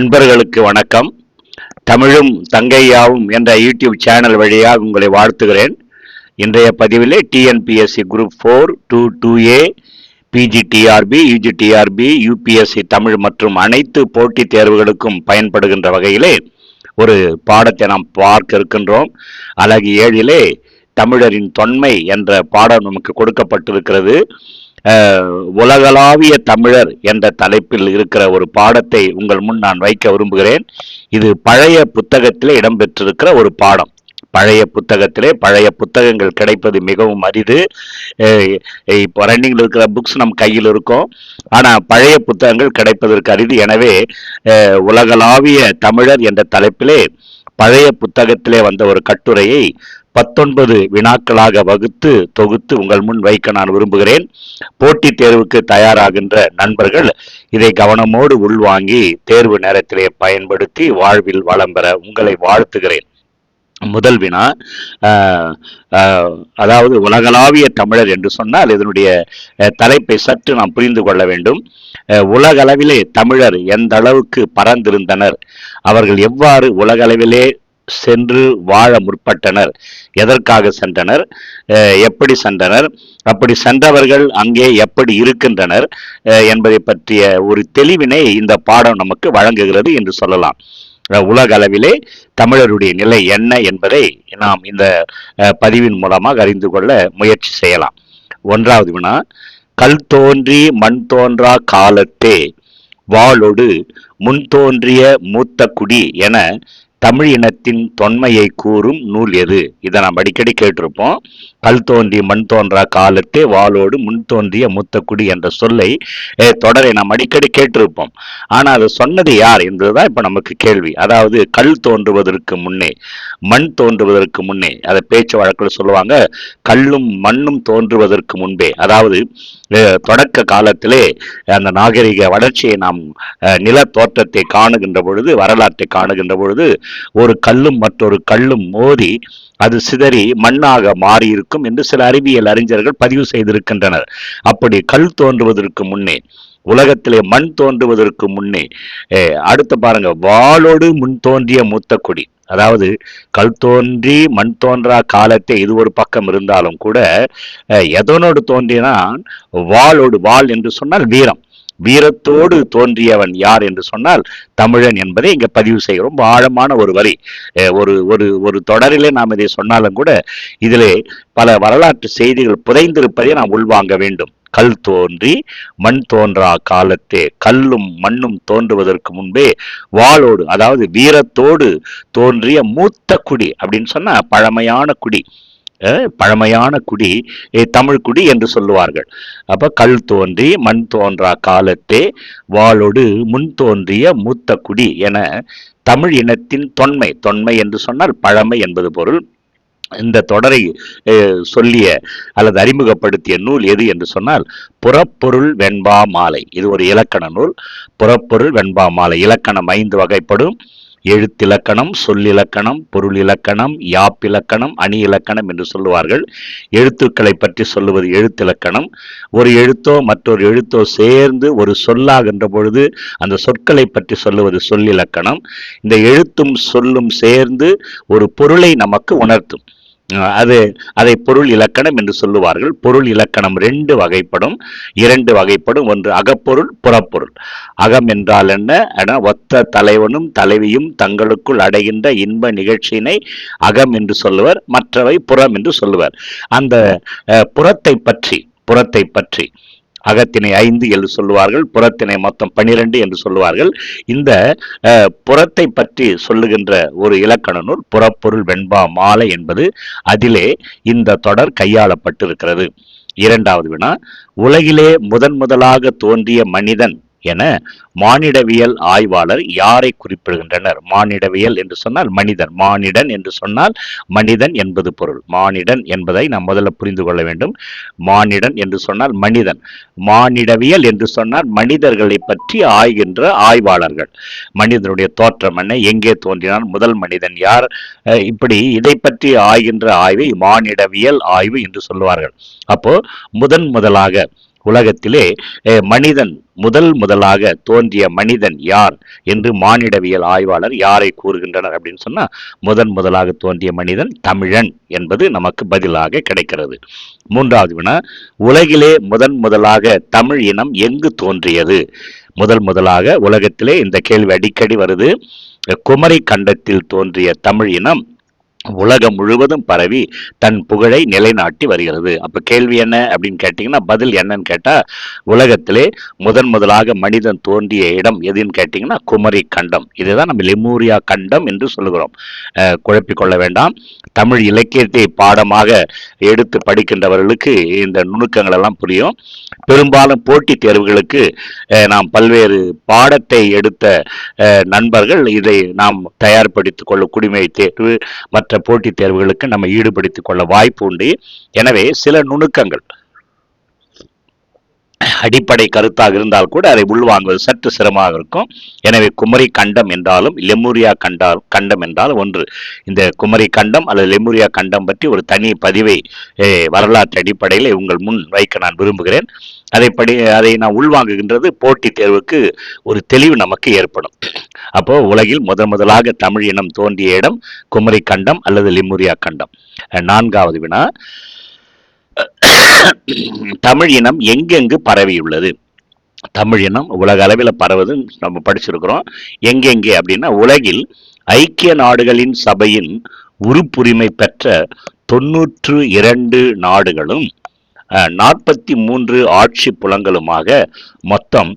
நண்பர்களுக்கு வணக்கம். தமிழும் தங்கையாவும் என்ற யூடியூப் சேனல் வழியாக உங்களை வாழ்த்துகிறேன். இன்றைய பதிவிலே TNPSC group four two two A PGTRB UGTRB UPSC Tamil மற்றும் அனைத்து போட்டித் தேர்வுகளுக்கும் பயன்படுகின்ற வகையிலே ஒரு பாடத்தை நாம் பார்க்க இருக்கின்றோம். அழகு ஏழிலே தமிழரின் தொன்மை என்ற பாடம் நமக்கு கொடுக்கப்பட்டிருக்கிறது. உலகளாவிய தமிழர் என்ற தலைப்பில் இருக்கிற ஒரு பாடத்தை உங்கள் முன் நான் வைக்க விரும்புகிறேன். இது பழைய புத்தகத்திலே இடம்பெற்றிருக்கிற ஒரு பாடம். பழைய புத்தகத்திலே பழைய புத்தகங்கள் கிடைப்பது மிகவும் அரிது. இப்போ ரன்னிங்கில் இருக்கிற புக்ஸ் நம் கையில் இருக்கும். ஆனால் பழைய புத்தகங்கள் கிடைப்பதற்கு அரிது. எனவே உலகளாவிய தமிழர் என்ற தலைப்பிலே பழைய புத்தகத்திலே வந்த ஒரு கட்டுரையை பத்தொன்பது வினாக்களாக வகுத்து தொகுத்து உங்கள் முன் வைக்க நான் விரும்புகிறேன். போட்டித் தேர்வுக்கு தயாராகின்ற நண்பர்கள் இதை கவனமோடு உள்வாங்கி தேர்வு நேரத்திலே பயன்படுத்தி வாழ்வில் வளம் பெற உங்களை வாழ்த்துகிறேன். முதல் வினா அதாவது உலகளாவிய தமிழர் என்று சொன்னால் இதனுடைய தலைப்பை சற்று நாம் புரிந்து கொள்ள வேண்டும். உலகளவிலே தமிழர் எந்த அளவுக்கு பறந்திருந்தனர் அவர்கள் எவ்வாறு உலகளவிலே சென்று வாழ முற்பட்டனர். எதற்காக சென்றனர்? அஹ், எப்படி சென்றனர்? அப்படி சென்றவர்கள் அங்கே எப்படி இருக்கின்றனர்? அஹ், என்பதை பற்றிய ஒரு தெளிவினை இந்த பாடம் நமக்கு வழங்குகிறது என்று சொல்லலாம். உலக அளவிலே தமிழருடைய நிலை என்ன என்பதை நாம் இந்த அஹ், பதிவின் மூலமாக அறிந்து கொள்ள முயற்சி செய்யலாம். ஒன்றாவது வினா கல் தோன்றி மண் தோன்றா காலத்தே வாளொடு முன் தோன்றிய மூத்த குடி என தமிழ் இனத்தின் தொன்மையை கூறும் நூல் எது? இதை நாம் அடிக்கடி கேட்டிருப்போம். கல் தோன்றி மண் தோன்றா காலத்தே வாளோடு முன் தோன்றிய மூத்தக்குடி என்ற சொல்லை தொடரை நாம் அடிக்கடி கேட்டிருப்போம். ஆனால் அது சொன்னது யார்? என்பதுதான் இப்போ நமக்கு கேள்வி. அதாவது கல் தோன்றுவதற்கு முன்னே மண் தோன்றுவதற்கு முன்னே அதை பேச்சு வழக்கில் சொல்லுவாங்க கல்லும் மண்ணும் தோன்றுவதற்கு முன்பே. அதாவது தொடக்க காலத்திலே அந்த நாகரிக வளர்ச்சியை நாம் நில தோற்றத்தை காணுகின்ற பொழுது வரலாற்றை காணுகின்ற பொழுது ஒரு கல்லும் மற்றொரு கல்லும் மோதி அது சிதறி மண்ணாக மாறியிருக்கும் என்று சில அறிவியல் அறிஞர்கள் பதிவு செய்திருக்கின்றனர். அப்படி கல் தோன்றுவதற்கு முன்னே உலகத்திலே மண் தோன்றுவதற்கு முன்னே அடுத்த அடுத்து பாருங்க வாளோடு முன் தோன்றிய மூத்த கொடி. அதாவது கல் தோன்றி மண் தோன்றா காலத்தை இது ஒரு பக்கம் இருந்தாலும் கூட எதனோடு தோன்றினான்? வாளோடு வாள் என்று சொன்னால் வீரம். வீரத்தோடு தோன்றியவன் யார் என்று சொன்னால் தமிழன் என்பதை இங்கே பதிவு செய்கிறோம் ரொம்ப ஆழமான ஒரு வரி. ஒரு ஒரு ஒரு தொடரிலே நாம் இதை சொன்னாலும் கூட இதிலே பல வரலாற்று செய்திகள் புதைந்திருப்பதை நாம் உள்வாங்க வேண்டும். கல் தோன்றி மண் தோன்றா காலத்தே கல்லும் மண்ணும் தோன்றுவதற்கு முன்பே வாளோடு அதாவது வீரத்தோடு தோன்றிய மூத்த குடி அப்படின்னு சொன்னா பழமையான குடி. பழமையான குடி தமிழ் குடி என்று சொல்லுவார்கள். அப்போ கல் தோன்றி மண் தோன்றா காலத்தே வாளோடு முன் தோன்றிய மூத்த குடி என தமிழ் இனத்தின் தொன்மை தொன்மை என்று சொன்னால் பழமை என்பது பொருள். இந்த தொடரை சொல்லிய அல்லது அறிமுகப்படுத்திய நூல் எது என்று சொன்னால் புறப்பொருள் வெண்பா மாலை. இது ஒரு இலக்கண நூல். புறப்பொருள் வெண்பா மாலை இலக்கணம் ஐந்து வகைப்படும். எழுத்திலக்கணம் சொல்லிலக்கணம் பொருள் இலக்கணம் யாப்பிலக்கணம் அணி இலக்கணம் என்று சொல்லுவார்கள். எழுத்துக்களை பற்றி சொல்லுவது எழுத்திலக்கணம். ஒரு எழுத்தோ மற்றொரு எழுத்தோ சேர்ந்து ஒரு சொல்லாகின்ற பொழுது அந்த சொற்களை பற்றி சொல்லுவது சொல்லிலக்கணம். இந்த எழுத்தும் சொல்லும் சேர்ந்து ஒரு பொருளை நமக்கு உணர்த்தும். அது அதை பொருள் இலக்கணம் என்று சொல்லுவார்கள். பொருள் இலக்கணம் ரெண்டு வகைப்படும். இரண்டு வகைப்படும். ஒன்று அகப்பொருள் புறப்பொருள். அகம் என்றால் என்ன? ஒத்த தலைவனும் தலைவியும் தங்களுக்குள் அடைகின்ற இன்ப நிகழ்ச்சியினை அகம் என்று சொல்லுவர். மற்றவை புறம் என்று சொல்லுவர். அந்த புறத்தை பற்றி புறத்தை பற்றி. அகத்தினை ஐந்து என்று சொல்லுவார்கள் புறத்தினை மொத்தம் பனிரெண்டு என்று சொல்லுவார்கள். இந்த புறத்தை பற்றி சொல்லுகின்ற ஒரு இலக்கண நூல் புறப்பொருள் வெண்பா மாலை என்பது அதிலே இந்த தொடர் கையாளப்பட்டிருக்கிறது. இரண்டாவது வினா உலகிலே முதன் முதலாக தோன்றிய மனிதன் என மானிடவியல் ஆய்வாளர் யாரை குறிப்பிடுகின்றனர்? மானிடவியல் என்று சொன்னால் மனிதன். மானிடன் என்று சொன்னால் மனிதன் என்பது பொருள். மானிடன் என்பதை நாம் முதல்ல புரிந்து கொள்ள வேண்டும். மானிடன் என்று சொன்னால் மனிதன். மானிடவியல் என்று சொன்னால் மனிதர்களை பற்றி ஆய்கின்ற ஆய்வாளர்கள். மனிதனுடைய தோற்றம் என்ன? எங்கே தோன்றினால் முதல் மனிதன் யார்? இப்படி இதை பற்றி ஆய்கின்ற ஆய்வை மானிடவியல் ஆய்வு என்று சொல்லுவார்கள் அப்போ முதன் முதலாக உலகத்திலே மனிதன் முதல் முதலாக தோன்றிய மனிதன் யார் என்று மானிடவியல் ஆய்வாளர் யாரை கூறுகின்றனர் அப்படின்னு சொன்னால் முதன் முதலாக தோன்றிய மனிதன் தமிழன் என்பது நமக்கு பதிலாக கிடைக்கிறது. மூன்றாவது வினா உலகிலே முதன் முதலாக தமிழ் இனம் எங்கு தோன்றியது? முதல் முதலாக உலகத்திலே இந்த கேள்வி அடிக்கடி வருது. குமரி கண்டத்தில் தோன்றிய தமிழ் இனம் உலகம் முழுவதும் பரவி தன் புகழை நிலைநாட்டி வருகிறது. அப்ப கேள்வி என்ன அப்படின்னு கேட்டீங்கன்னா பதில் என்னன்னு கேட்டா உலகத்திலே முதன் முதலாக மனிதன் தோன்றிய இடம் எதுன்னு கேட்டீங்கன்னா குமரி கண்டம். இதுதான் நம்ம லெமூரியா கண்டம் என்று சொல்லுகிறோம். குழப்பிக்கொள்ள வேண்டாம். தமிழ் இலக்கியத்தை பாடமாக எடுத்து படிக்கின்றவர்களுக்கு இந்த நுணுக்கங்கள் எல்லாம் புரியும். பெரும்பாலும் போட்டித் தேர்வுகளுக்கு அஹ், நாம் பல்வேறு பாடத்தை எடுத்த அஹ், நண்பர்கள் இதை நாம் தயார்படுத்திக் கொள்ள குடிமை தேர்வு மற்ற போட்டித் தேர்வுகளுக்கு நம்ம ஈடுபடுத்திக் கொள்ள வாய்ப்பு உண்டு. எனவே சில நுணுக்கங்கள் அடிப்படை கருத்தாக இருந்தால் கூட அதை உள்வாங்குவது சற்று சிரமமாக இருக்கும். எனவே குமரி கண்டம் என்றாலும் லெமூரியா கண்டால் கண்டம் என்றாலும் ஒன்று. இந்த குமரி கண்டம் அல்லது லெமூரியா கண்டம் பற்றி ஒரு தனி பதிவை வரலாற்று அடிப்படையில் உங்கள் முன் வைக்க நான் விரும்புகிறேன். அதை படி அதை நான் உள்வாங்குகின்றது போட்டித் தேர்வுக்கு ஒரு தெளிவு நமக்கு ஏற்படும். அப்போ உலகில் முதன் முதலாக தமிழ் இனம் தோன்றிய இடம் குமரி கண்டம் அல்லது லிமுரியா கண்டம். நான்காவது வினா தமிழ் இனம் எங்கெங்கு பரவியுள்ளது? தமிழ் இனம் உலக அளவில் பரவுது நம்ம படிச்சிருக்கிறோம். எங்கெங்கே அப்படின்னா உலகில் ஐக்கிய நாடுகளின் சபையின் உறுப்புரிமை பெற்ற தொன்னூற்று இரண்டு நாடுகளும் நாற்பத்தி மூன்று ஆட்சி புலங்களுமாக மொத்தம்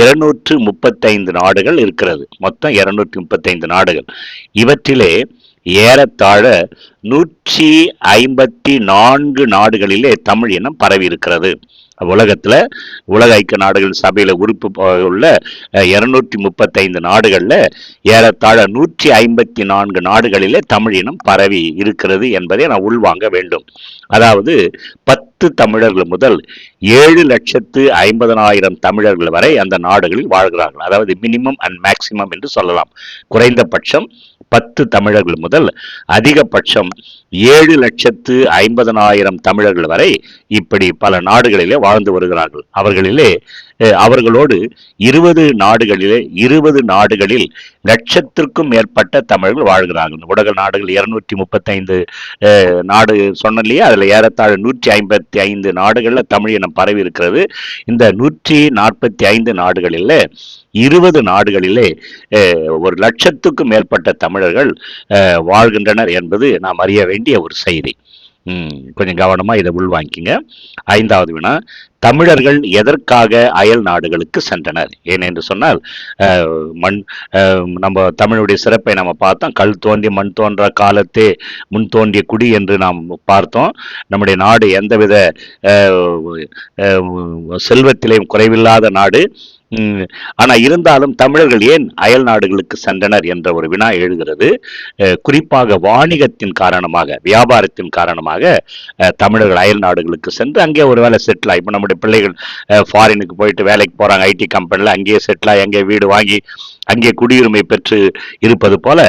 இருநூற்று முப்பத்தைந்து நாடுகள் இருக்கிறது. மொத்தம் இருநூற்றி முப்பத்தைந்து நாடுகள். இவற்றிலே ஏறத்தாழ நூற்றி ஐம்பத்தி நான்கு நாடுகளிலே தமிழ் இனம் பரவி இருக்கிறது உலகத்தில் உலக ஐக்கிய நாடுகள் சபையில் உறுப்பு உள்ள இருநூற்றி முப்பத்தைந்து நாடுகளில் ஏறத்தாழ நூற்றி ஐம்பத்தி நான்கு நாடுகளிலே தமிழ் இனம் பரவி இருக்கிறது என்பதை நான் உள்வாங்க வேண்டும். அதாவது பத்து தமிழர்கள் முதல் ஏழு லட்சத்து ஐம்பதனாயிரம் தமிழர்கள் வரை அந்த நாடுகளில் வாழ்கிறார்கள். அதாவது மினிமம் அண்ட் மேக்சிமம் என்று சொல்லலாம். குறைந்தபட்சம் பத்து தமிழர்கள் முதல் அதிகபட்சம் ஏழு லட்சத்து ஐம்பதனாயிரம் தமிழர்கள் வரை இப்படி பல நாடுகளிலே வாழ்ந்து வருகிறார்கள். அவர்களிலே அவர்களோடு இருபது நாடுகளிலே இருபது நாடுகளில் லட்சத்திற்கும் மேற்பட்ட தமிழர்கள் வாழ்கிறார்கள். உலக நாடுகள் இருநூற்றி முப்பத்தைந்து நாடு சொன்ன இல்லையா? அதில் ஏறத்தாழ நூற்றி ஐம்பத்தி ஐந்து நாடுகளில் தமிழ் இனம் பரவி இருக்கிறது இந்த நூற்றி நாற்பத்தி ஐந்து நாடுகளில் இருபது நாடுகளிலே ஒரு லட்சத்துக்கும் மேற்பட்ட தமிழர்கள் வாழ்கின்றனர் என்பது நாம் அறிய வேண்டிய ஒரு செய்தி. கொஞ்சம் கவனமாக இதை உள்வாங்கிக்கிங்க ஐந்தாவது வினா தமிழர்கள் எதற்காக அயல் நாடுகளுக்கு சென்றனர்? ஏனென்று சொன்னால் மண் நம்ம தமிழுடைய சிறப்பை நம்ம பார்த்தோம். கல் தோன்றி மண் தோன்ற காலத்தே முன் தோன்றிய குடி என்று நாம் பார்த்தோம். நம்முடைய நாடு எந்தவித அஹ், செல்வத்திலேயும் குறைவில்லாத நாடு. ஆனா இருந்தாலும் தமிழர்கள் ஏன் அயல் நாடுகளுக்கு சென்றனர் என்ற ஒரு வினா எழுகிறது. குறிப்பாக வாணிகத்தின் காரணமாக வியாபாரத்தின் காரணமாக தமிழர்கள் அயல் நாடுகளுக்கு சென்று அங்கே ஒரு வேலை செட்டில் ஆகி இப்போ நம்முடைய பிள்ளைகள் ஃபாரினுக்கு போயிட்டு வேலைக்கு போறாங்க ஐடி கம்பெனியில் அங்கேயே செட்டில் ஆகி அங்கே வீடு வாங்கி அங்கே குடியுரிமை பெற்று இருப்பது போல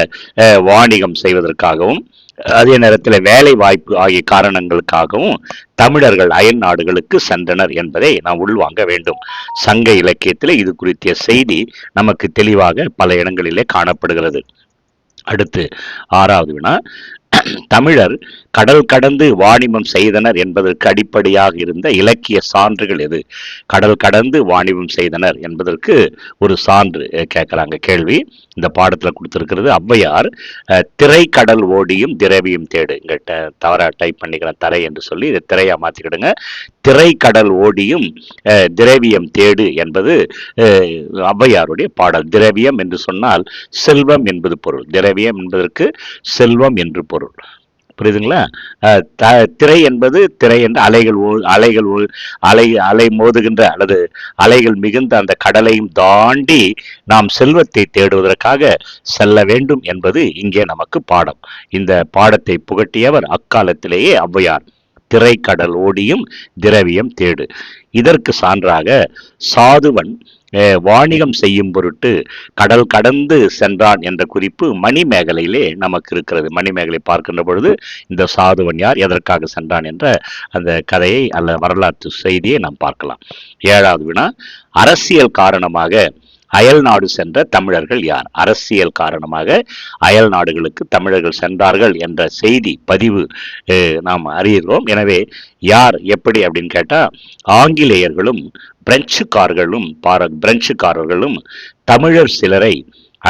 வாணிகம் செய்வதற்காகவும் அதே நேரத்தில் வேலை வாய்ப்பு ஆகிய காரணங்களுக்காகவும் தமிழர்கள் அயல் நாடுகளுக்கு சென்றனர் என்பதை நாம் உள்வாங்க வேண்டும். சங்க இலக்கியத்தில் இது குறித்த செய்தி நமக்கு தெளிவாக பல இடங்களிலே காணப்படுகிறது. அடுத்து ஆறாவது வினா தமிழர் கடல் கடந்து வாணிபம் செய்தனர் என்பதற்கு அடிப்படையாக இருந்த இலக்கிய சான்றுகள் எது? கடல் கடந்து வாணிபம் செய்தனர் என்பதற்கு ஒரு சான்று அஹ், கேட்கறாங்க. கேள்வி. இந்த பாடத்தில் கொடுத்துருக்கிறது ஔவையார் திரைக்கடல் ஓடியும் திரவியும் தேடு. இங்கிட்ட தவறாக டைப் பண்ணிக்கிறேன் தரை என்று சொல்லி இதை திரையாக மாற்றிக்கிடுங்க திரைக்கடல் ஓடியும் திரவியம் தேடு என்பது ஔவையாருடைய பாடல். திரவியம் என்று சொன்னால் செல்வம் என்பது பொருள். திரவியம் என்பதற்கு செல்வம் என்று பொருள். புரியுதுங்களா? த- திரை என்பது திரை என்ற அலைகள் அலைகள் அலை அலை மோதுகின்ற அல்லது அலைகள் மிகுந்த அந்த கடலையும் தாண்டி நாம் செல்வத்தை தேடுவதற்காக செல்ல வேண்டும் என்பது இங்கே நமக்கு பாடம். இந்த பாடத்தை புகட்டியவர் அக்காலத்திலேயே ஔவையார். திரைக்கடல் ஓடியும் திரவியம் தேடு. இதற்கு சான்றாக சாதுவன் வாணிகம் செய்யும் பொருட்டு கடல் கடந்து சென்றான் என்ற குறிப்பு மணிமேகலையிலே நமக்கு இருக்கிறது மணிமேகலை பார்க்கின்ற பொழுது இந்த சாதுவன் யார் எதற்காக சென்றான் என்ற அந்த கதையை அல்ல வரலாற்று செய்தியை நாம் பார்க்கலாம். ஏழாவது வினா அரசியல் காரணமாக அயல் நாடு சென்ற தமிழர்கள் யார்? அரசியல் காரணமாக அயல் நாடுகளுக்கு தமிழர்கள் சென்றார்கள் என்ற செய்தி பதிவு நாம் அறிகிறோம். எனவே யார் எப்படி அப்படின்னு கேட்டால் ஆங்கிலேயர்களும் பிரெஞ்சுக்காரர்களும் பார பிரெஞ்சுக்காரர்களும் தமிழர் சிலரை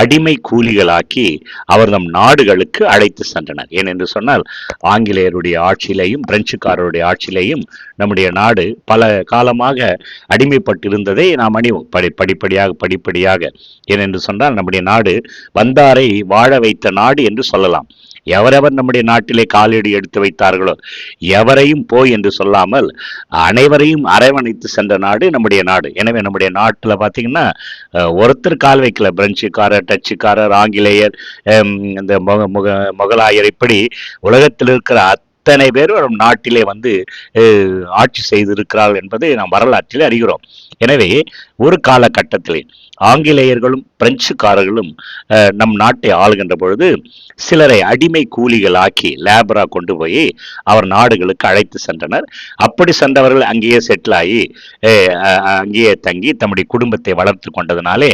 அடிமை கூலிகளாக்கி அவர் நம் நாடுகளுக்கு அழைத்து சென்றனர். ஏனென்று சொன்னால் ஆங்கிலேயருடைய ஆட்சியிலையும் பிரெஞ்சுக்காரருடைய ஆட்சியிலையும் நம்முடைய நாடு பல காலமாக அடிமைப்பட்டிருந்ததை நாம் அணிவோம். படி படிப்படியாக படிப்படியாக. ஏனென்று சொன்னால் நம்முடைய நாடு வந்தாரை வாழ வைத்த நாடு என்று சொல்லலாம். எவரெவர் நம்முடைய நாட்டிலே காலடி எடுத்து வைத்தார்களோ எவரையும் போய் என்று சொல்லாமல் அனைவரையும் அரவணைத்து சென்ற நாடு நம்முடைய நாடு. எனவே நம்முடைய நாட்டில் பார்த்தீங்கன்னா ஒருத்தர் கால் வைக்கல. பிரெஞ்சுக்காரர் டச்சுக்காரர் ஆங்கிலேயர் இந்த முக முக முகலாயர் இப்படி உலகத்தில் இருக்கிற அத்தனை பேரும் நம் நாட்டிலே வந்து ஆட்சி செய்திருக்கிறார்கள் என்பதை நாம் வரலாற்றில் அறிகிறோம். எனவே ஒரு காலகட்டத்திலே ஆங்கிலேயர்களும் பிரெஞ்சுக்காரர்களும் நம் நாட்டை ஆளுகின்ற பொழுது சிலரை அடிமை கூலிகளாக்கி லேபரா கொண்டு போய் அவர் நாடுகளுக்கு அழைத்து சென்றனர். அப்படி சென்றவர்கள் அங்கேயே செட்டில் ஆகி அங்கேயே தங்கி தம்முடைய குடும்பத்தை வளர்த்து கொண்டதுனாலே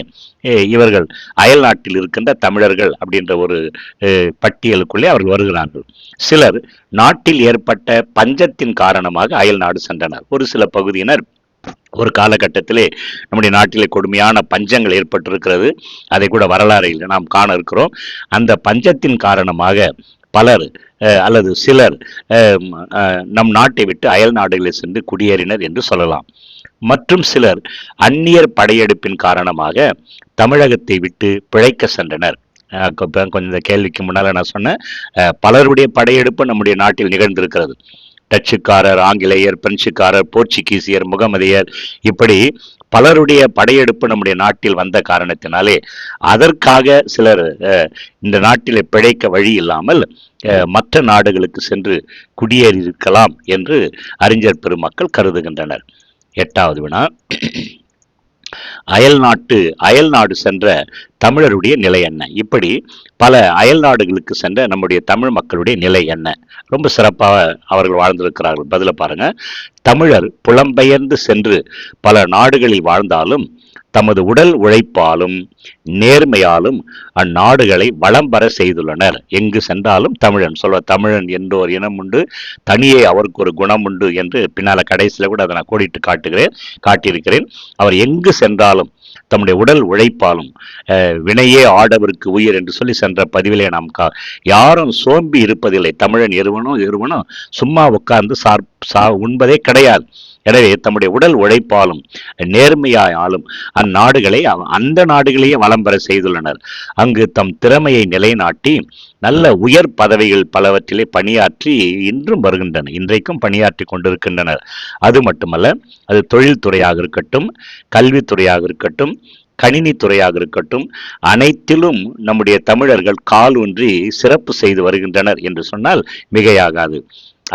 இவர்கள் அயல் நாட்டில் இருக்கின்ற தமிழர்கள் அப்படின்ற ஒரு பட்டியலுக்குள்ளே அவர்கள் வருகிறார்கள். சிலர் நாட்டில் ஏற்பட்ட பஞ்சத்தின் காரணமாக அயல் நாடு சென்றனர். ஒரு சில பகுதியினர் ஒரு காலகட்டத்திலே நம்முடைய நாட்டிலே கொடுமையான பஞ்சங்கள் ஏற்பட்டிருக்கிறது. அதை கூட வரலாறையில் நாம் காண இருக்கிறோம். அந்த பஞ்சத்தின் காரணமாக பலர் அல்லது சிலர் நம் நாட்டை விட்டு அயல் நாடுகளில் சென்று குடியேறினர் என்று சொல்லலாம். மற்றும் சிலர் அந்நியர் படையெடுப்பின் காரணமாக தமிழகத்தை விட்டு பிழைக்க சென்றனர். கொஞ்சம் இந்த கேள்விக்கு முன்னால் நான் சொன்னேன். பலருடைய படையெடுப்பு நம்முடைய நாட்டில் நிகழ்ந்திருக்கிறது. டச்சுக்காரர் ஆங்கிலேயர் பிரெஞ்சுக்காரர் போர்ச்சுகீசியர் முகமதியர் இப்படி பலருடைய படையெடுப்பு நம்முடைய நாட்டில் வந்த காரணத்தினாலே அதற்காக சிலர் இந்த நாட்டில் பிழைக்க வழி இல்லாமல் மற்ற நாடுகளுக்கு சென்று குடியேறி இருக்கலாம் என்று அறிஞர் பெருமக்கள் கருதுகின்றனர். எட்டாவது வினா. அயல் நாட்டு அயல் நாடு சென்ற தமிழருடைய நிலை என்ன? இப்படி பல அயல் நாடுகளுக்கு சென்ற நம்முடைய தமிழ் மக்களுடைய நிலை என்ன? ரொம்ப சிறப்பாக அவர்கள் வாழ்ந்திருக்கிறார்கள். பதில பாருங்க. தமிழர் புலம்பெயர்ந்து சென்று பல நாடுகளில் வாழ்ந்தாலும் தமது உடல் உழைப்பாலும் நேர்மையாலும் அந்நாடுகளை வளம் பெற செய்துள்ளனர். எங்கு சென்றாலும் தமிழன் சொல்ல தமிழன் என்றோர் ஒரு இனம் உண்டு தனியே அவருக்கு ஒரு குணம் உண்டு என்று பின்னால கடைசியில கூட அதை நான் கோடிட்டு காட்டுகிறேன் காட்டியிருக்கிறேன். அவர் எங்கு சென்றாலும் தம்முடைய உடல் உழைப்பாலும் அஹ், வினையே ஆடவருக்கு உயிர் என்று சொல்லி சென்ற பதிவிலே நாம் கா யாரும் சோம்பி இருப்பதில்லை. தமிழன் எருவனும் எருவனும் சும்மா உட்கார்ந்து சார் சா உண்பதே கிடையாது. எனவே தம்முடைய உடல் உழைப்பாலும் நேர்மையாலும் அந்நாடுகளை அந்த நாடுகளையே வளம் பெற செய்துள்ளனர். அங்கு தம் திறமையை நிலைநாட்டி நல்ல உயர் பதவிகள் பலவற்றிலே பணியாற்றி இன்றும் வருகின்றன இன்றைக்கும் பணியாற்றி கொண்டிருக்கின்றனர். அது மட்டுமல்ல அது தொழில்துறையாக இருக்கட்டும் கல்வித்துறையாக இருக்கட்டும் கணினித்துறையாக இருக்கட்டும் அனைத்திலும் நம்முடைய தமிழர்கள் கால் சிறப்பு செய்து வருகின்றனர் என்று சொன்னால் மிகையாகாது.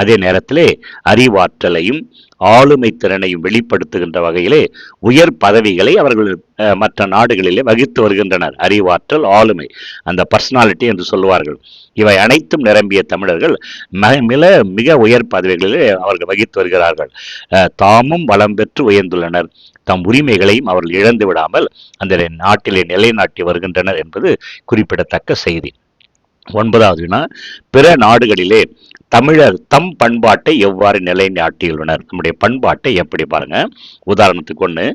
அதே நேரத்திலே அறிவாற்றலையும் ஆளுமை திறனையும் வெளிப்படுத்துகின்ற வகையிலே உயர் பதவிகளை அவர்கள் மற்ற நாடுகளிலே வகித்து வருகின்றனர். அறிவாற்றல் ஆளுமை அந்த பர்சனாலிட்டி என்று சொல்லுவார்கள். இவை அனைத்தும் நிரம்பிய தமிழர்கள் மிக மில மிக உயர் பதவிகளிலே அவர்கள் வகித்து வருகிறார்கள். அஹ், தாமும் வளம் பெற்று உயர்ந்துள்ளனர். தம் உரிமைகளையும் அவர்கள் இழந்து விடாமல் அந்த நாட்டிலே நிலைநாட்டி வருகின்றனர் என்பது குறிப்பிடத்தக்க செய்தி. ஒன்பதாவதுனா பிற நாடுகளிலே தமிழர் தம் பண்பாட்டை எவ்வாறு நிலைநாட்டியுள்ளனர்? நம்முடைய பண்பாட்டை எப்படி பாருங்க. உதாரணத்துக்கு ஒன்று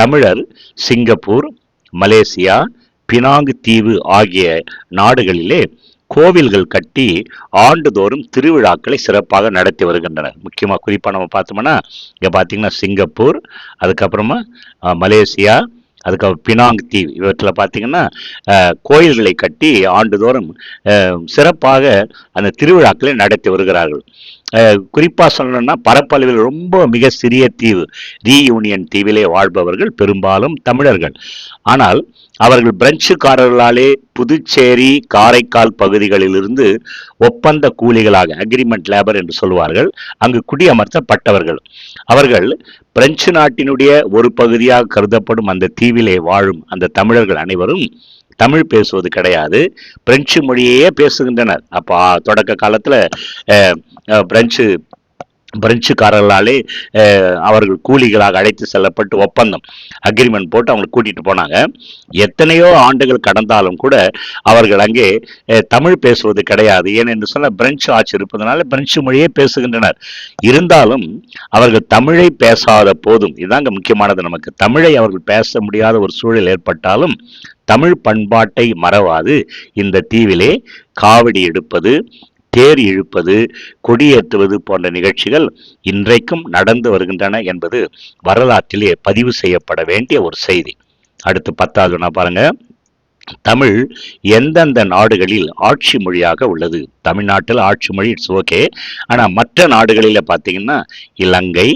தமிழர் சிங்கப்பூர் மலேசியா பினாங்கு தீவு ஆகிய நாடுகளிலே கோவில்கள் கட்டி ஆண்டுதோறும் திருவிழாக்களை சிறப்பாக நடத்தி வருகின்றனர். முக்கியமாக குறிப்பாக நம்ம பார்த்தோம்னா இங்கே பார்த்தீங்கன்னா சிங்கப்பூர் அதுக்கப்புறமா மலேசியா அதுக்கப்புறம் பினாங் தீவு இவற்றில் பார்த்தீங்கன்னா கோயில்களை கட்டி ஆண்டுதோறும் சிறப்பாக அந்த திருவிழாக்களை நடத்தி வருகிறார்கள். குறிப்பாக சொல்லணும்னா பரப்பளவில் ரொம்ப மிக சிறிய தீவு ரீயூனியன் தீவிலே வாழ்பவர்கள் பெரும்பாலும் தமிழர்கள். ஆனால் அவர்கள் பிரெஞ்சுக்காரர்களாலே புதுச்சேரி காரைக்கால் பகுதிகளிலிருந்து ஒப்பந்த கூலிகளாக அக்ரிமெண்ட் லேபர் என்று சொல்வார்கள் அங்கு குடியமர்த்தப்பட்டவர்கள். அவர்கள் பிரெஞ்சு நாட்டினுடைய ஒரு பகுதியாக கருதப்படும் அந்த தீவிலே வாழும் அந்த தமிழர்கள் அனைவரும் தமிழ் பேசுவது கிடையாது. பிரெஞ்சு மொழியையே பேசுகின்றனர். அப்போ தொடக்க காலத்தில் பிரெஞ்சு பிரெஞ்சுக்காரர்களாலே அவர்கள் கூலிகளாக அழைத்து செல்லப்பட்டு ஒப்பந்தம் அக்ரிமெண்ட் போட்டு அவங்களை கூட்டிகிட்டு போனாங்க. எத்தனையோ ஆண்டுகள் கடந்தாலும் கூட அவர்கள் அங்கே தமிழ் பேசுவது கிடையாது. ஏனென்று சொன்னால் பிரெஞ்சு ஆட்சி இருப்பதனால பிரெஞ்சு மொழியே பேசுகின்றனர். இருந்தாலும் அவர்கள் தமிழை பேசாத போதும் இதுதாங்க முக்கியமானது நமக்கு தமிழை அவர்கள் பேச முடியாத ஒரு சூழல் ஏற்பட்டாலும் தமிழ் பண்பாட்டை மறவாது. இந்த தீவிலே காவடி எடுப்பது தேர் இழுப்பது கொடியேற்றுவது போன்ற நிகழ்ச்சிகள் இன்றைக்கும் நடந்து வருகின்றன என்பது வரலாற்றிலே பதிவு செய்யப்பட வேண்டிய ஒரு செய்தி. அடுத்து பத்தாவது நான் பாருங்க. தமிழ் எந்தெந்த நாடுகளில் ஆட்சி மொழியாக உள்ளது? தமிழ்நாட்டில் ஆட்சி மொழி இட்ஸ் ஓகே ஆனால் மற்ற நாடுகளில் பார்த்தீங்கன்னா இலங்கை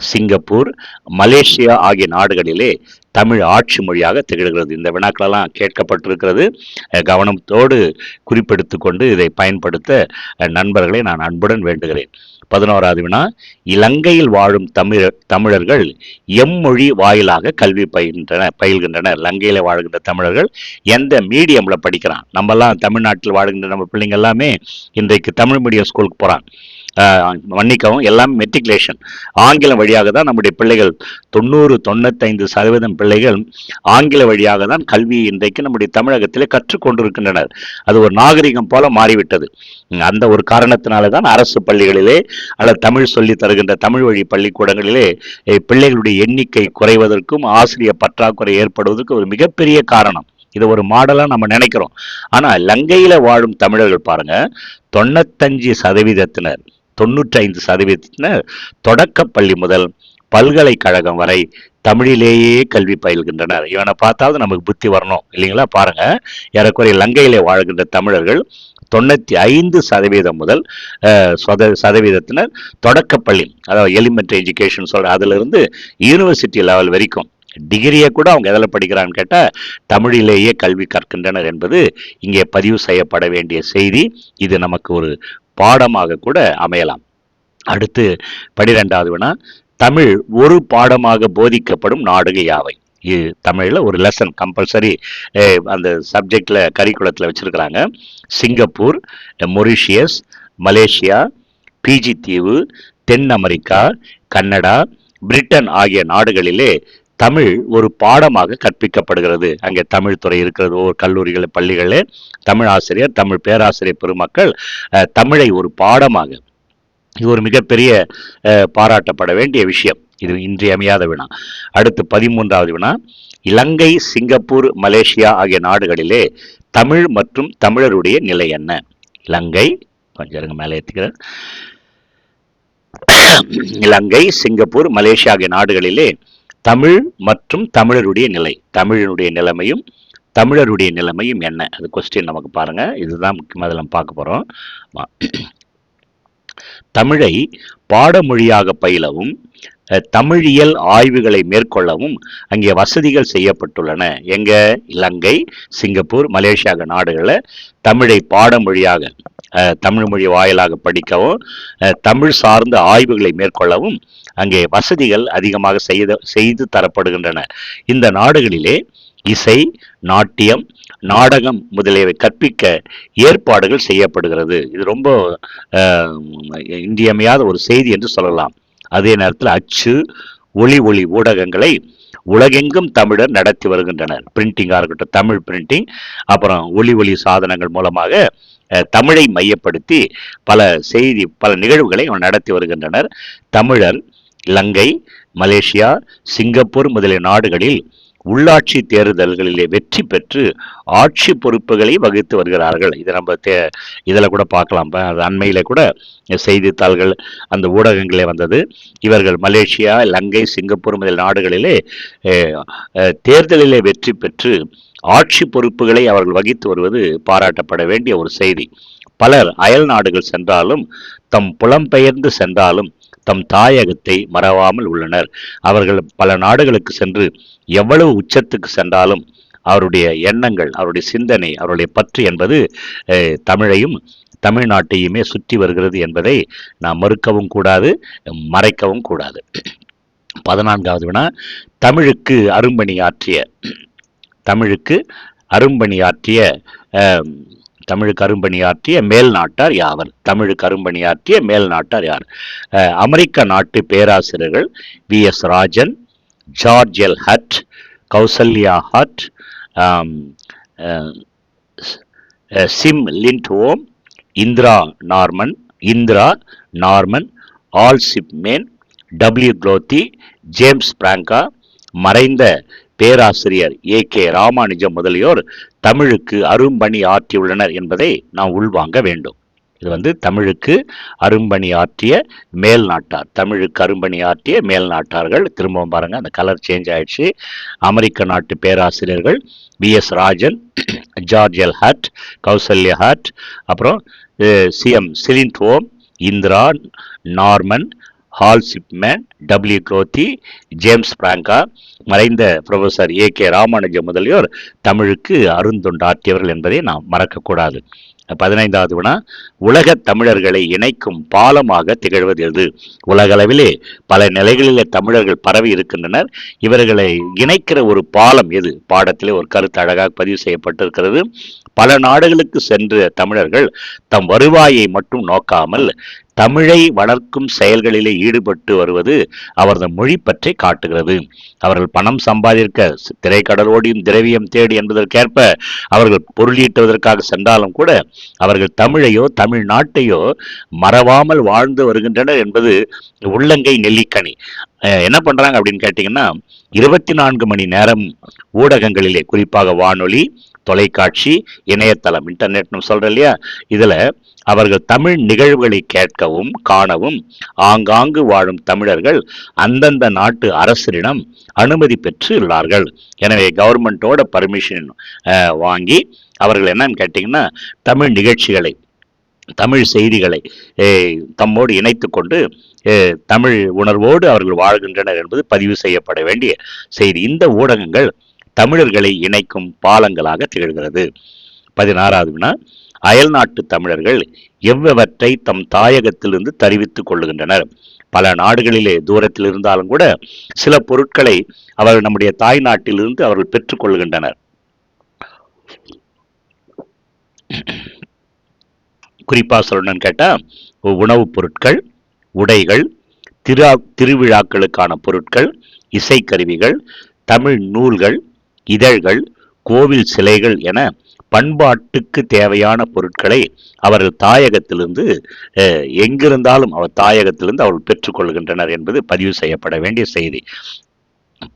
சிங்கப்பூர் மலேசியா ஆகிய நாடுகளிலே தமிழ் ஆட்சி மொழியாக திகழ்கிறது. இந்த வினாக்களெல்லாம் கேட்கப்பட்டிருக்கிறது. கவனத்தோடு குறிப்பெடுத்து கொண்டு இதை பயன்படுத்த நண்பர்களை நான் அன்புடன் வேண்டுகிறேன். பதினோராவது வினா இலங்கையில் வாழும் தமிழர் தமிழர்கள் எம்மொழி வாயிலாக கல்வி பயின்றன பயில்கின்றனர். இலங்கையில் வாழ்கின்ற தமிழர்கள் எந்த மீடியமில் படிக்கிறான்? நம்மெல்லாம் தமிழ்நாட்டில் வாழ்கின்ற நம்ம பிள்ளைங்க எல்லாமே இன்றைக்கு தமிழ் மீடியம் ஸ்கூலுக்கு போகிறான் மன்னிக்கவும் எல்லாம் மெட்ரிகுலேஷன் ஆங்கிலம் வழியாக தான் நம்முடைய பிள்ளைகள் தொண்ணூறு தொண்ணூத்தைந்து சதவீதம் பிள்ளைகள் ஆங்கில வழியாக தான் கல்வி இன்றைக்கு நம்முடைய தமிழகத்திலே கற்றுக்கொண்டிருக்கின்றனர் அது ஒரு நாகரிகம் போல மாறிவிட்டது. அந்த ஒரு காரணத்தினால தான் அரசு பள்ளிகளிலே அல்லது தமிழ் சொல்லி தருகின்ற தமிழ் வழி பள்ளிக்கூடங்களிலே பிள்ளைகளுடைய எண்ணிக்கை குறைவதற்கும் ஆசிரியர் பற்றாக்குறை ஏற்படுவதற்கு ஒரு மிகப்பெரிய காரணம். இது ஒரு மாடலாக நம்ம நினைக்கிறோம். ஆனால் லங்கையில் வாழும் தமிழர்கள் பாருங்கள் தொண்ணூத்தஞ்சு சதவீதத்தினர். தொண்ணூற்றைந்து சதவீதத்தினர் தொடக்கப்பள்ளி முதல் பல்கலைக்கழகம் வரை தமிழிலேயே கல்வி பயில்கின்றனர். இவனை பார்த்தாவது நமக்கு புத்தி வரணும் இல்லைங்களா? பாருங்க. ஏறக்குறைய லங்கையிலே வாழ்கின்ற தமிழர்கள் தொண்ணூற்றி ஐந்து சதவீதம் முதல் சத சதவீதத்தினர் தொடக்கப்பள்ளி அதாவது எலிமெண்ட்ரி எஜுகேஷன் சொல்கிற அதிலிருந்து யூனிவர்சிட்டி லெவல் வரைக்கும் டிகிரியை கூட அவங்க எதில் படிக்கிறான்னு கேட்டால் தமிழிலேயே கல்வி கற்கின்றனர் என்பது இங்கே பதிவு செய்யப்பட வேண்டிய செய்தி. இது நமக்கு ஒரு பாடமாக கூட அமையலாம். அடுத்து பனிரெண்டாவது வினா தமிழ் ஒரு பாடமாக போதிக்கப்படும் நாடுகள் யாவை? இது தமிழில் ஒரு லெசன் கம்பல்சரி அந்த சப்ஜெக்டில் கரிக்குலத்தில் வச்சுருக்கிறாங்க. சிங்கப்பூர் மொரிஷியஸ் மலேசியா பிஜி தீவு தென் அமெரிக்கா கன்னடா பிரிட்டன் ஆகிய நாடுகளிலே தமிழ் ஒரு பாடமாக கற்பிக்கப்படுகிறது. அங்கே தமிழ் துறை இருக்கிறது. ஒவ்வொரு கல்லூரிகள் பள்ளிகளில் தமிழ் ஆசிரியர் தமிழ் பேராசிரியர் பெருமக்கள் தமிழை ஒரு பாடமாக இது ஒரு மிகப்பெரிய பாராட்டப்பட வேண்டிய விஷயம். இது இன்றியமையாத வினா. அடுத்து பதிமூன்றாவது வினா. இலங்கை சிங்கப்பூர் மலேசியா ஆகிய நாடுகளிலே தமிழ் மற்றும் தமிழருடைய நிலை என்ன? இலங்கை கொஞ்சம் இருங்க மேலே ஏற்றுக்கிறேன் இலங்கை சிங்கப்பூர் மலேசியா ஆகிய நாடுகளிலே தமிழ் மற்றும் தமிழருடைய நிலை. தமிழனுடைய நிலைமையும் தமிழருடைய நிலைமையும் என்ன? அது கொஸ்டின் நமக்கு பாருங்கள் இதுதான் முக்கியமாக அதில் நம்ம பார்க்க போகிறோம் தமிழை பாடமொழியாக பயிலவும் தமிழியல் ஆய்வுகளை மேற்கொள்ளவும் அங்கே வசதிகள் செய்யப்பட்டுள்ளன. எங்க? இலங்கை சிங்கப்பூர் மலேசியா நாடுகளில் தமிழை பாடமொழியாக தமிழ் மொழி வாயிலாக படிக்கவும் தமிழ் சார்ந்த ஆய்வுகளை மேற்கொள்ளவும் அங்கே வசதிகள் அதிகமாக செய்து செய்து தரப்படுகின்றன. இந்த நாடுகளிலே இசை நாட்டியம் நாடகம் முதலியவை கற்பிக்க ஏற்பாடுகள் செய்யப்படுகிறது. இது ரொம்ப இன்றியமையாத ஒரு செய்தி என்று சொல்லலாம். அதே நேரத்தில் அச்சு ஒளி ஒளி ஊடகங்களை உலகெங்கும் தமிழர் நடத்தி வருகின்றனர். பிரிண்டிங்காக இருக்கட்டும் தமிழ் பிரிண்டிங் அப்புறம் ஒளி ஒளி சாதனங்கள் மூலமாக தமிழை மையப்படுத்தி பல செய்தி பல நிகழ்வுகளை நடத்தி வருகின்றனர். தமிழர் இலங்கை மலேசியா சிங்கப்பூர் முதலிய நாடுகளில் உள்ளாட்சி தேர்தல்களிலே வெற்றி பெற்று ஆட்சி பொறுப்புகளை வகித்து வருகிறார்கள். இதை நம்ம தே இதில் கூட பார்க்கலாம். ப- அது அண்மையில் கூட செய்தித்தாள்கள் அந்த ஊடகங்களே வந்தது. இவர்கள் மலேசியா இலங்கை சிங்கப்பூர் முதலிய நாடுகளிலே தேர்தலிலே வெற்றி பெற்று ஆட்சி பொறுப்புகளை அவர்கள் வகித்து வருவது பாராட்டப்பட வேண்டிய ஒரு செய்தி. பலர் அயல் நாடுகள் சென்றாலும் தம் புலம்பெயர்ந்து சென்றாலும் தம் தாயகத்தை மறவாமல் உள்ளனர். அவர்கள் பல நாடுகளுக்கு சென்று எவ்வளவு உச்சத்துக்கு சென்றாலும் அவருடைய எண்ணங்கள் அவருடைய சிந்தனை அவருடைய பற்று என்பது அஹ், தமிழையும் தமிழ்நாட்டையுமே சுற்றி வருகிறது என்பதை நாம் மறுக்கவும் கூடாது மறைக்கவும் கூடாது. பதினான்காவது வினா தமிழுக்கு அரும்பணி ஆற்றிய தமிழுக்கு அரும்பணி ஆற்றிய தமிழ் கரும்பணியாற்றிய ஆற்றிய மேல் நாட்டார் யாவர்? தமிழ் கரும்பணியாற்றிய மேல் நாட்டார் யார்? அமெரிக்க நாட்டு பேராசிரியர்கள் V. S. Rajan George L. Hart Kausalya Hart sim லிண்ட் ஸ்- சிம் லிண்ட்வோம் Indira Norman Indira Norman Al Chipman W குளோத்தி James பிராங்கா மறைந்த பேராசிரியர் ஏ கே ராமானுஜம் முதலியோர் தமிழுக்கு அரும்பணி ஆற்றியுள்ளனர் என்பதை நாம் உள்வாங்க வேண்டும். இது வந்து தமிழுக்கு அரும்பணி ஆற்றிய மேல் நாட்டார். தமிழுக்கு அரும்பணி ஆற்றிய மேல் நாட்டார்கள். திரும்பவும் பாருங்கள் அந்த கலர் சேஞ்ச் ஆயிடுச்சு. அமெரிக்க நாட்டு பேராசிரியர்கள் V S Rajan George L. Hart Kausalya Hart அப்புறம் சிஎம் சிலின்ட்வோம் Indira Norman Hal Chipman W குரோத்தி James பிராங்கா மறைந்த ப்ரொஃபஸர் ஏ கே ராமானுஜம் முதலியோர் தமிழுக்கு அருந்தொண்டாற்றியவர்கள் என்பதை நாம் மறக்கக்கூடாது. பதினைந்தாவது வினா உலக தமிழர்களை இணைக்கும் பாலமாக திகழ்வது எது? உலகளவிலே பல நிலைகளிலே தமிழர்கள் பரவி இருக்கின்றனர். இவர்களை இணைக்கிற ஒரு பாலம் எது? பாடத்திலே ஒரு கருத்து அழகாக பதிவு செய்யப்பட்டிருக்கிறது. பல நாடுகளுக்கு சென்ற தமிழர்கள் தம் வருவாயை மட்டும் நோக்காமல் தமிழை வளர்க்கும் செயல்களிலே ஈடுபட்டு வருவது அவரது மொழி பற்றி காட்டுகிறது. அவர்கள் பணம் சம்பாதிக்க திரைக்கடலோடியும் திரவியம் தேடி என்பதற்கேற்ப அவர்கள் பொருளீட்டுவதற்காக சென்றாலும் கூட அவர்கள் தமிழையோ தமிழ் நாட்டையோ மறவாமல் வாழ்ந்து வருகின்றனர் என்பது உள்ளங்கை நெல்லிக்கனி. என்ன பண்ணுறாங்க அப்படின்னு கேட்டிங்கன்னா இருபத்தி நான்கு மணி நேரம் ஊடகங்களிலே குறிப்பாக வானொலி தொலைக்காட்சி இணையதளம் இன்டர்நெட்னு நம்ம இல்லையா? இதில் அவர்கள் தமிழ் நிகழ்வுகளை கேட்கவும் காணவும் ஆங்காங்கு வாழும் தமிழர்கள் அந்தந்த நாட்டு அரசரிடம் அனுமதி பெற்று உள்ளார்கள் எனவே கவர்மெண்ட்டோட பர்மிஷன் வாங்கி அவர்கள் என்னன்னு கேட்டிங்கன்னா தமிழ் நிகழ்ச்சிகளை தமிழ் செய்திகளை தம்மோடு இணைத்து கொண்டு தமிழ் உணர்வோடு அவர்கள் வாழ்கின்றனர் என்பது பதிவு செய்யப்பட வேண்டிய செய்தி. இந்த ஊடகங்கள் தமிழர்களை இணைக்கும் பாலங்களாக திகழ்கிறது. பதினாறாவது வினா அயல்நாட்டு தமிழர்கள் எவ்வவற்றை தம் தாயகத்திலிருந்து தெரிவித்துக் கொள்ளுகின்றனர். பல நாடுகளிலே தூரத்தில் இருந்தாலும் கூட சில பொருட்களை அவர்கள் நம்முடைய தாய் நாட்டிலிருந்து அவர்கள் பெற்றுக்கொள்கின்றனர் குறிப்பாக சொல்லணும்னு கேட்டால் உணவுப் பொருட்கள் உடைகள் திரு திருவிழாக்களுக்கான பொருட்கள் இசைக்கருவிகள் தமிழ் நூல்கள் இதழ்கள் கோவில் சிலைகள் என பண்பாட்டுக்கு தேவையான பொருட்களை அவர்கள் தாயகத்திலிருந்து எங்கிருந்தாலும் அவர் தாயகத்திலிருந்து அவர்கள் பெற்றுக்கொள்கின்றனர் என்பது பதிவு செய்யப்பட வேண்டிய செய்தி.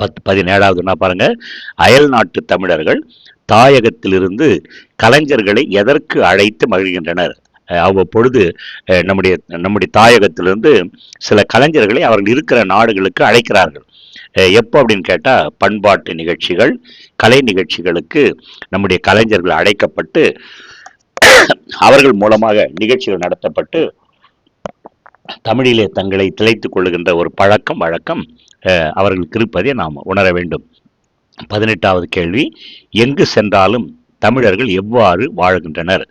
பத் பதினேழாவது என்ன பாருங்க? அயல் நாட்டு தமிழர்கள் தாயகத்திலிருந்து கலைஞர்களை எதற்கு அழைத்து மகிழ்கின்றனர்? அவ்வப்பொழுது நம்முடைய நம்முடைய தாயகத்திலிருந்து சில கலைஞர்களை அவர்கள் இருக்கிற நாடுகளுக்கு அழைக்கிறார்கள். எப்போ அப்படின்னு கேட்டால் பண்பாட்டு நிகழ்ச்சிகள் கலை நிகழ்ச்சிகளுக்கு நம்முடைய கலைஞர்கள் அழைக்கப்பட்டு அவர்கள் மூலமாக நிகழ்ச்சிகள் நடத்தப்பட்டு தமிழிலே தங்களை திளைத்துக் கொள்ளுகின்ற ஒரு பழக்கம் வழக்கம் அவர்களுக்கு இருப்பதை நாம் உணர வேண்டும். பதினெட்டாவது கேள்வி எங்கு சென்றாலும் தமிழர்கள் எவ்வாறு வாழ்கின்றனர்?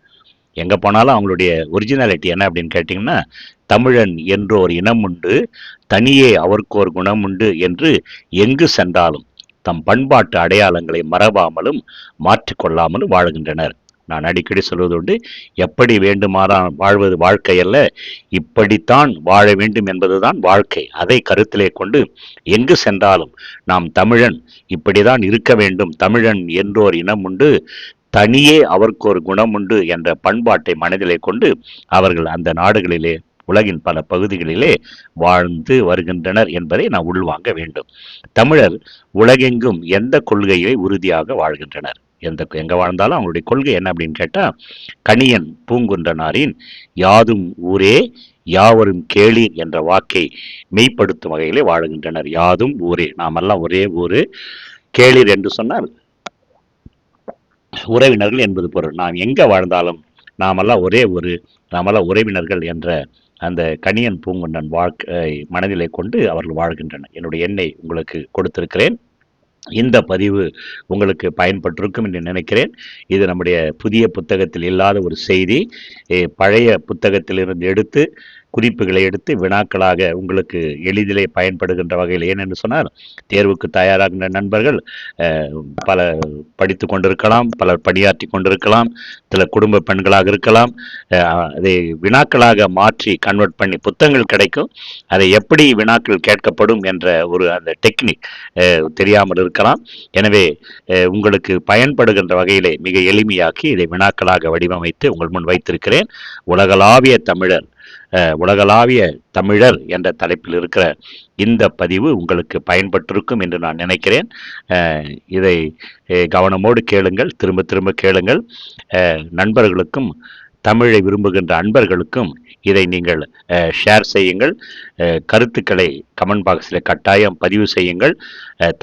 எங்கே போனாலும் அவங்களுடைய ஒரிஜினாலிட்டி என்ன அப்படின்னு கேட்டிங்கன்னா தமிழன் என்றோர் இனமுண்டு இனம் உண்டு தனியே அவருக்கு குணமுண்டு குணம் உண்டு என்று எங்கு சென்றாலும் தம் பண்பாட்டு அடையாளங்களை மறவாமலும் மாற்றிக்கொள்ளாமலும் வாழ்கின்றனர். நான் அடிக்கடி சொல்வதுண்டு எப்படி வேண்டுமாறா வாழ்வது வாழ்க்கை அல்ல இப்படித்தான் வாழ வேண்டும் என்பதுதான் வாழ்க்கை. அதை கருத்திலே கொண்டு எங்கு சென்றாலும் நாம் தமிழன் இப்படிதான் இருக்க வேண்டும் தமிழன் என்றோர் இனம் உண்டு தனியே அவருக்கு ஒரு குணம் உண்டு என்ற பண்பாட்டை மனதிலே கொண்டு அவர்கள் அந்த நாடுகளிலே உலகின் பல பகுதிகளிலே வாழ்ந்து வருகின்றனர் என்பதை நாம் உள்வாங்க வேண்டும். தமிழர் உலகெங்கும் எந்த கொள்கையை உறுதியாக வாழ்கின்றனர்? எந்த எங்கே வாழ்ந்தாலும் அவங்களுடைய கொள்கை என்ன அப்படின்னு கேட்டால் கணியன் பூங்குன்றனாரின் யாதும் ஊரே யாவரும் கேளீர் என்ற வாக்கை மெய்ப்படுத்தும் வகையிலே வாழுகின்றனர். யாதும் ஊரே நாமெல்லாம் ஒரே ஊர் கேளீர் என்று சொன்னால் உறவினர்கள் என்பது பொருள். நாம் எங்கே வாழ்ந்தாலும் நாமெல்லாம் ஒரே ஒரு நாமெல்லாம் உறவினர்கள் என்ற அந்த கணியன் பூங்குண்டன் வாழ்க்கை மனதிலே கொண்டு அவர்கள் வாழ்கின்றனர். என்னுடைய எண்ணை உங்களுக்கு கொடுத்திருக்கிறேன். இந்த பதிவு உங்களுக்கு பயன்பட்டிருக்கும் என்று நினைக்கிறேன். இது நம்முடைய புதிய புத்தகத்தில் இல்லாத ஒரு செய்தி. பழைய புத்தகத்திலிருந்து எடுத்து குறிப்புகளை எடுத்து வினாக்களாக உங்களுக்கு எளிதிலே பயன்படுகின்ற வகையில். ஏனென்று சொன்னால் தேர்வுக்கு தயாராகின்ற நண்பர்கள் பல படித்து கொண்டிருக்கலாம் பலர் பணியாற்றி கொண்டிருக்கலாம் சில குடும்ப பெண்களாக இருக்கலாம். அதை வினாக்களாக மாற்றி கன்வெர்ட் பண்ணி புத்தகங்கள் கிடைக்கும். அதை எப்படி வினாக்கள் கேட்கப்படும் என்ற ஒரு அந்த டெக்னிக் தெரியாமல் இருக்கலாம். எனவே உங்களுக்கு பயன்படுகின்ற வகையிலே மிக எளிமையாக்கி இதை வினாக்களாக வடிவமைத்து உங்கள் முன் வைத்திருக்கிறேன். உலகளாவிய தமிழர் உலகளாவிய தமிழர் என்ற தலைப்பில் இருக்கிற இந்த பதிவு உங்களுக்கு பயன்பட்டிருக்கும் என்று நான் நினைக்கிறேன். இதை கவனமோடு கேளுங்கள் திரும்ப திரும்ப கேளுங்கள். நண்பர்களுக்கும் தமிழை விரும்புகின்ற அன்பர்களுக்கும் இதை நீங்கள் ஷேர் செய்யுங்கள். கருத்துக்களை கமெண்ட் பாக்ஸில் கட்டாயம் பதிவு செய்யுங்கள்.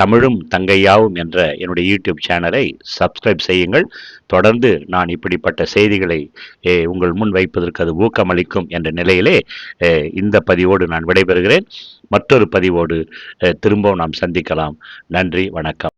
தமிழும் தங்கையாவும் என்ற என்னுடைய யூடியூப் சேனலை சப்ஸ்கிரைப் செய்யுங்கள். தொடர்ந்து நான் இப்படிப்பட்ட செய்திகளை உங்கள் முன் வைப்பதற்கு அது ஊக்கமளிக்கும் என்ற நிலையிலே இந்த பதிவோடு நான் விடைபெறுகிறேன். மற்றொரு பதிவோடு திரும்பவும் நாம் சந்திக்கலாம். நன்றி வணக்கம்.